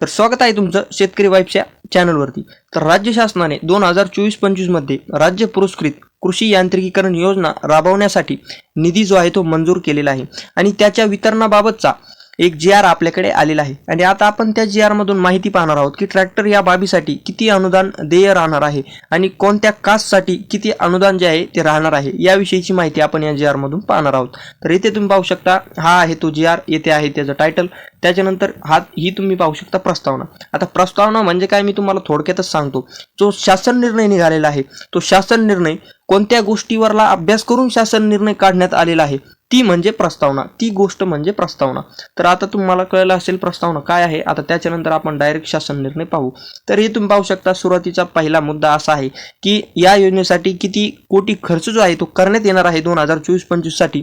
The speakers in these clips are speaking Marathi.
तर स्वागत आहे तुमचं शेतकरी वाईफच्या चॅनलवरती. तर राज्य शासनाने दोन हजार चोवीस पंचवीसमध्ये राज्य पुरस्कृत कृषी यांत्रिकीकरण योजना राबवण्यासाठी निधी जो आहे तो मंजूर केलेला आहे. आणि त्याच्या वितरणाबाबतचा एक जी आर आपल्याकडे आलेला आहे. आणि आता आपण त्या जी आरमधून माहिती पाहणार आहोत की ट्रॅक्टर या बाबीसाठी किती अनुदान देय राहणार आहे आणि कोणत्या कास्टसाठी किती अनुदान जे आहे ते राहणार आहे याविषयीची माहिती आपण या जी आरमधून पाहणार आहोत. तर इथे तुम्ही पाहू शकता हा आहे तो जी आर येथे आहे त्याचं टायटल त्याच्यानंतर हा ही तुम्ही पाहू शकता प्रस्तावना. आता प्रस्तावना म्हणजे काय मी तुम्हाला थोडक्यातच सांगतो. जो शासन निर्णय निघालेला आहे तो शासन निर्णय कोणत्या गोष्टीवरला अभ्यास करून शासन निर्णय काढण्यात आलेला आहे ती म्हणजे प्रस्तावना ती गोष्ट म्हणजे प्रस्तावना. तर आता तुम्हाला कळलं असेल प्रस्तावना काय आहे आता त्याच्यानंतर आपण डायरेक्ट शासन निर्णय पाहू. तर हे तुम्ही पाहू शकता सुरुवातीचा पहिला मुद्दा असा आहे की या योजनेसाठी किती कोटी खर्च जो आहे तो करण्यात येणार आहे दोन हजार चोवीस पंचवीससाठी.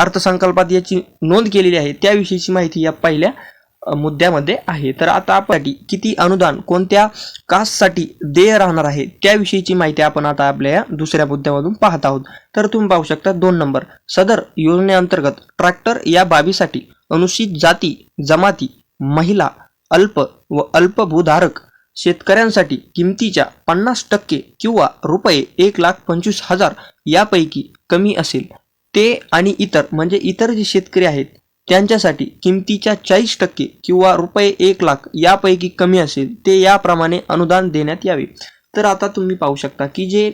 अर्थसंकल्पात याची नोंद केलेली आहे त्याविषयीची माहिती या पहिल्या मुद्द्यामध्ये आहे. तर आता आपण किती अनुदान कोणत्या कास्टसाठी देय राहणार आहे त्याविषयीची माहिती आपण आता आपल्या या दुसऱ्या मुद्द्यामधून पाहत आहोत. तर तुम्ही पाहू शकता दोन नंबर. सदर योजनेअंतर्गत ट्रॅक्टर या बाबीसाठी अनुसूचित जाती जमाती महिला अल्प व अल्पभूधारक शेतकऱ्यांसाठी किमतीच्या पन्नास टक्के किंवा रुपये एक लाख पंचवीस हजार यापैकी कमी असेल. ते आणि इतर म्हणजे इतर जे शेतकरी आहेत त्यांच्यासाठी किमतीच्या चाळीस टक्के किंवा रुपये एक लाख यापैकी कमी असेल ते याप्रमाणे अनुदान देण्यात यावे. तर आता तुम्ही पाहू शकता की जे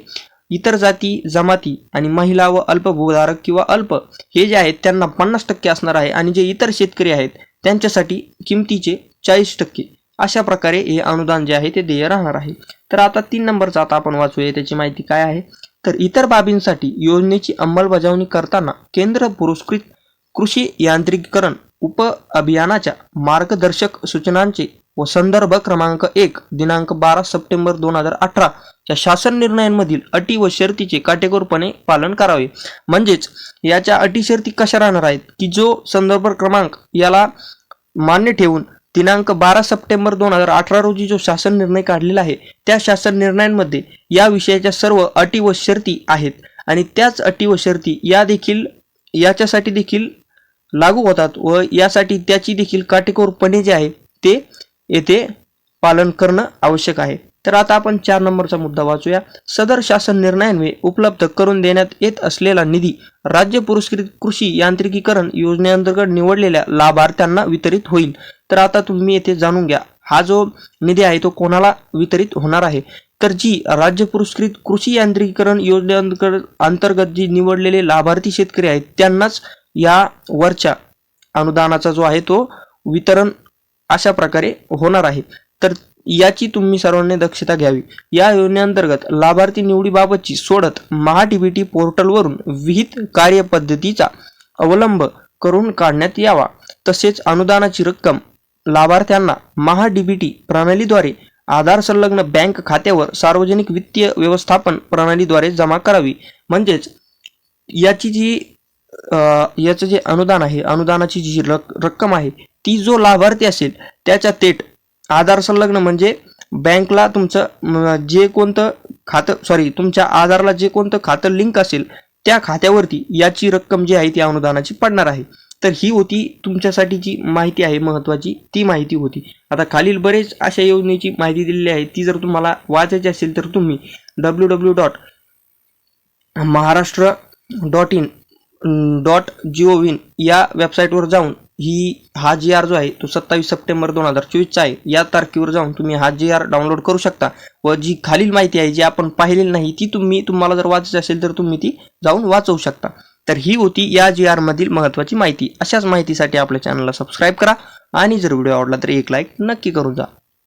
इतर जाती जमाती आणि महिला व अल्पभूधारक किंवा अल्प हे जे आहेत त्यांना पन्नास टक्के असणार आहे आणि जे इतर शेतकरी आहेत त्यांच्यासाठी किमतीचे चाळीस टक्के. अशा प्रकारे हे अनुदान जे आहे ते देय राहणार आहे. तर आता तीन नंबरचा आता आपण वाचूया त्याची माहिती काय आहे? तर इतर बाबींसाठी योजनेची अंमलबजावणी करताना केंद्र पुरस्कृत कृषी यांत्रिकीकरण उप अभियानाच्या मार्गदर्शक सूचनांचे व संदर्भ क्रमांक एक दिनांक बारा सप्टेंबर दोन हजार अठराच्या शासन निर्णयांमधील अटी व शर्तीचे काटेकोरपणे पालन करावे. म्हणजेच याच्या अटी शर्ती कशा राहणार आहेत? की जो संदर्भ क्रमांक याला मान्य ठेवून दिनांक बारा सप्टेंबर दोन हजार अठरा रोजी जो शासन निर्णय काढलेला आहे त्या शासन निर्णयांमध्ये या विषयाच्या सर्व अटी व शर्ती आहेत. आणि त्याच अटी व शर्ती या देखील याच्यासाठी देखील लागू होतात व यासाठी त्याची देखील काटेकोरपणे जे आहे ते येथे पालन करणं आवश्यक आहे. तर आता आपण चार नंबरचा मुद्दा वाचूया. सदर शासन निर्णयान्वये उपलब्ध करून देण्यात येत असलेला निधी राज्य पुरस्कृत कृषी यांत्रिकीकरण योजनेअंतर्गत निवडलेल्या लाभार्थ्यांना वितरित होईल. तर आता तुम्ही येथे जाणून घ्या. हा जो निधी आहे तो कोणाला वितरित होणार आहे? तर जी राज्य पुरस्कृत कृषी यांत्रिकीकरण योजनेअंतर्गत अंतर्गत जी निवडलेले लाभार्थी शेतकरी आहेत त्यांनाच या वरच्या अनुदानाचा जो आहे तो वितरण अशा प्रकारे होणार आहे. तर याची तुम्ही सर्वांनी दक्षता घ्यावी. या योजनेअंतर्गत लाभार्थी निवडीबाबतची सोडत महाडीबीटी पोर्टलवरून विहित कार्यपद्धतीचा अवलंब करून काढण्यात यावा. तसेच अनुदानाची रक्कम लाभार्थ्यांना महाडीबीटी प्रणालीद्वारे आधार संलग्न बँक खात्यावर सार्वजनिक वित्तीय व्यवस्थापन प्रणालीद्वारे जमा करावी. म्हणजेच याची जी याचं जे अनुदान आहे अनुदानाची जी रक रक्कम आहे ती जो लाभार्थी असेल त्याच्या थेट आधार संलग्न म्हणजे बँकला तुमचं जे कोणतं खातं सॉरी तुमच्या आधारला जे कोणतं खातं लिंक असेल त्या खात्यावरती याची रक्कम जी आहे ती अनुदानाची पडणार आहे. तर ही होती तुमच्यासाठी जी माहिती आहे महत्त्वाची ती माहिती होती. आता खालील बरेच अशा योजनेची माहिती दिलेली आहे ती जर तुम्हाला वाचायची असेल तर तुम्ही W W dot Maharashtra dot in dot Jio win या वेबसाईटवर जाऊन ही हा जी आर जो आहे तो सत्तावीस सप्टेंबर दोन हजार चोवीसचा आहे. या तारखेवर जाऊन तुम्ही हा जी आर डाउनलोड करू शकता व जी खालील माहिती आहे जी आपण पाहिलेली नाही ती तुम्ही तुम्हाला जर वाचायची असेल तर तुम्ही ती जाऊन वाचवू शकता. तर ही होती या जी आर मधील महत्त्वाची माहिती. अशाच माहितीसाठी आपल्या चॅनलला सबस्क्राईब करा आणि जर व्हिडिओ आवडला तर एक लाईक नक्की करून जा.